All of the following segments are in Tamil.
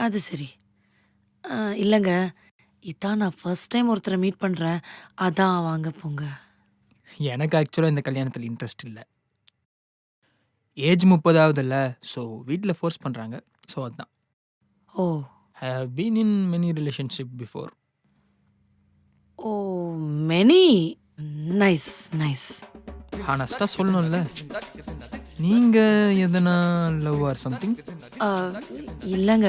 அது சரி. ஆ, இல்லைங்க. இதான் நான் ஃபர்ஸ்ட் டைம் ஒருத்தரை மீட் பண்ணுறேன் அதான் வாங்க போங்க. எனக்கு ஆக்சுவலாக இந்த கல்யாணத்தில் இன்ட்ரெஸ்ட் இல்லை. ஏஜ் முப்பதாவது இல்லை ஸோ வீட்டில் ஃபோர்ஸ் பண்ணுறாங்க ஸோ அதுதான் ஓ. Have been in many relationship before oh many nice nice ஹானஸ்ட்டாக சொல்லணும்ல. நீங்கள் எதனா லவ் ஆர் சம்திங் இல்லைங்க.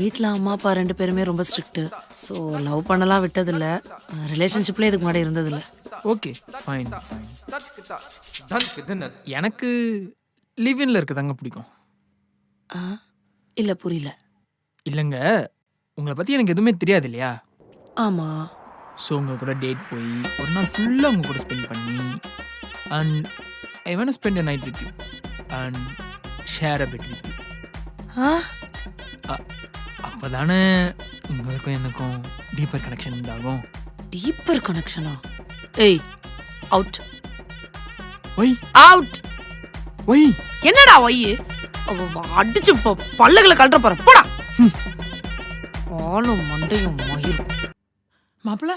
வீட்டில் அம்மா அப்பா ரெண்டு பேருமே ரொம்ப ஸ்ட்ரிக்ட்டு ஸோ லவ் பண்ணலாம் விட்டதில்ல. ரிலேஷன்ஷிப்ல இதுக்கு முன்னாடி இருந்ததில்ல. ஓகே ஃபைன் எனக்கு லிவின்ல இருக்கதாங்க பிடிக்கும். இல்லை புரியல. இல்லைங்க உங்களை பற்றி எனக்கு எதுவுமே தெரியாது இல்லையா? ஆமாம் ஸோ உங்கள் கூட டேட் போய் ஒரு நாள் ஃபுல்லாக உங்கள் கூட ஸ்பெண்ட் பண்ணி and I wanna spend night with you and share a bed with அப்போ தானே உங்களுக்கும் எனக்கும் டீப்பர் கனெக்ஷன் உண்டாகும். டீப்பர் கனெக்ஷனா ஏய் அவுட் ஒய். அவுட் ஒய். என்னடா ஒய்? அடிச்சு பல்லுகளை கழட்ட போற போடா. ஆளும் மண்டையும் மயிரும். மாப்பிள?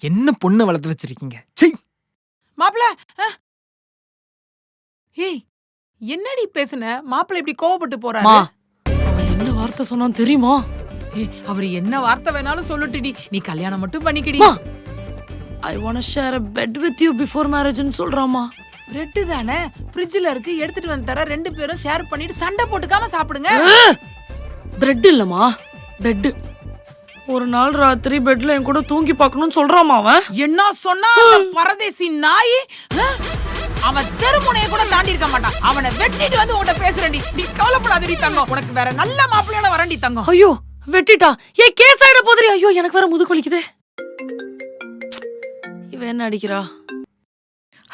என்ன பொண்ணை வளர்த்து வச்சிருக்கீங்க? செய் மாப்பிள. ஏய் என்னடி பேசுன? மாப்பிள இப்படி கோவப்பட்டு போறாரு? அவன் என்ன வார்த்தை சொன்னான் தெரியுமா? ஏய் அவர் என்ன வார்த்தை வேணாலும் சொல்லட்டுடி. நீ கல்யாணம் மட்டும் பண்ணிக்கிடி. I want share a bed with you before மேரேஜ்னு சொல்றாமா பிரெட்டு தானே? ஃப்ரிட்ஜ்ல இருக்கு எடுத்துட்டு வந்து தர ரெண்டு பேரும் ஷேர் பண்ணிட்டு சண்டை போட்டுக்காம சாப்பிடுங்க. பிரெட் இல்லம்மா. பெட் ஒரு நாள் ராத்திரி பெட்ல என் கூட தூங்கி பார்க்கணும்னு சொல்றாமா அவன். என்ன சொன்னா அந்த பரதேசி நாய்? அஹ்? அவன் தெருமுனைய கூட தாண்டி இருக்க மாட்டான். அவனை வெட்டிட்டு வந்து உன்கிட்ட பேசுறேன்டி. நீ கவலைப்படாதடி தங்கம். உனக்கு வேற நல்ல மாப்பிள்ளையோட வரண்டி தங்கம். ஐயோ வெட்டிட்டா? ஏ கேஸ் ஆயிட போதுரி ஐயோ எனக்கு வேற முதுகு வலிக்குதே. இவ என்ன அடிக்கிறா?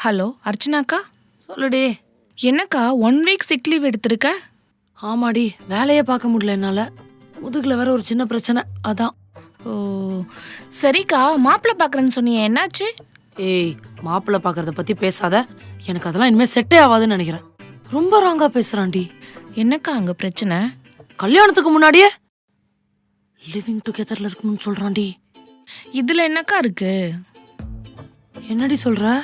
ஹலோ அர்ச்சனாக்கா சொல்லுடி. என்னக்கா ஒன் வீக் சிக் லீவ் எடுத்திருக்க? ஆமாடி வேலையே பார்க்க முடியல என்னால. முதுகுல வேற ஒரு சின்ன பிரச்சனை. அதான். ஓ சரிக்கா மாப்பிள்ளை பார்க்குறேன்னு சொன்னீங்க என்னாச்சு? ஏய் மாப்பிள்ளை பார்க்கறத பத்தி பேசாத. எனக்கு அதெல்லாம் இனிமே செட்டே ஆகாதுன்னு நினைக்கிறேன். ரொம்ப ராங்கா பேசுறான்டி. என்னக்கா அங்க பிரச்சனை? கல்யாணத்துக்கு முன்னாடியே லிவிங் டுகெதர்ல இருக்கணும்னு சொல்றான்டி. இதுல என்னக்கா இருக்கு? என்னடி சொல்ற?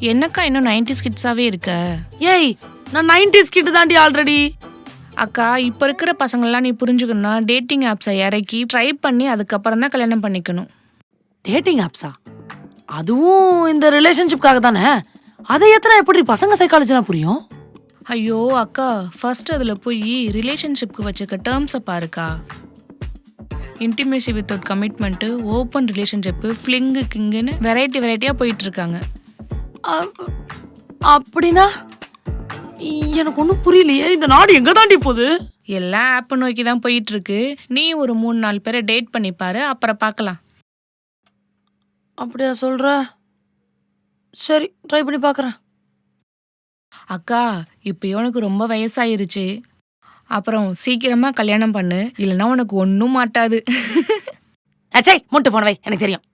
என்னக்கா இன்னும் நைன்டி கிட்ஸாவே இருக்க? ஏய் நான் நைன்டிஸ் கிட்ட தாண்டி ஆல்ரெடி அக்கா இப்ப இருக்கிற பசங்கள்லாம் நீ புரிஞ்சுக்கணும்னா டேட்டிங் ஆப்ஸை இறக்கி ட்ரை பண்ணி அதுக்கப்புறம் தான் கல்யாணம் பண்ணிக்கணும். டேட்டிங் ஆப்ஸா அதுவும் இந்த ரிலேஷன்ஷிப்காக தானே? அதை எத்தனை எப்படி பசங்க சைக்காலஜிலாம் புரியும்? ஐயோ அக்கா ஃபர்ஸ்ட் அதில் போய் ரிலேஷன்ஷிப்க்கு வச்சுக்க டேர்ம்ஸை பாருக்கா. Intimacy without commitment open relationship fling கிங்குன்னு variety வெரைட்டியாக போயிட்டு இருக்காங்க அ- அப்படின்னா? எனக்கு ஒன்றும் புரியலையே இந்த நாடு எங்க தாண்டி போகுது? எல்லாம் ஆப்பை நோக்கி தான் போயிட்டு இருக்கு நீ ஒரு மூணு நாலு பேரை டேட் பண்ணி பாரு அப்புறம் பார்க்கலாம். அப்படியா சொல்ற? சரி ட்ரை பண்ணி பார்க்கறேன் அக்கா இப்போ உனக்கு ரொம்ப வயசாயிருச்சு. அப்புறம் சீக்கிரமா கல்யாணம் பண்ணு இல்லைன்னா உனக்கு ஒன்றும் மாட்டாது. அச்சை முட்டு போன வை எனக்கு தெரியும்.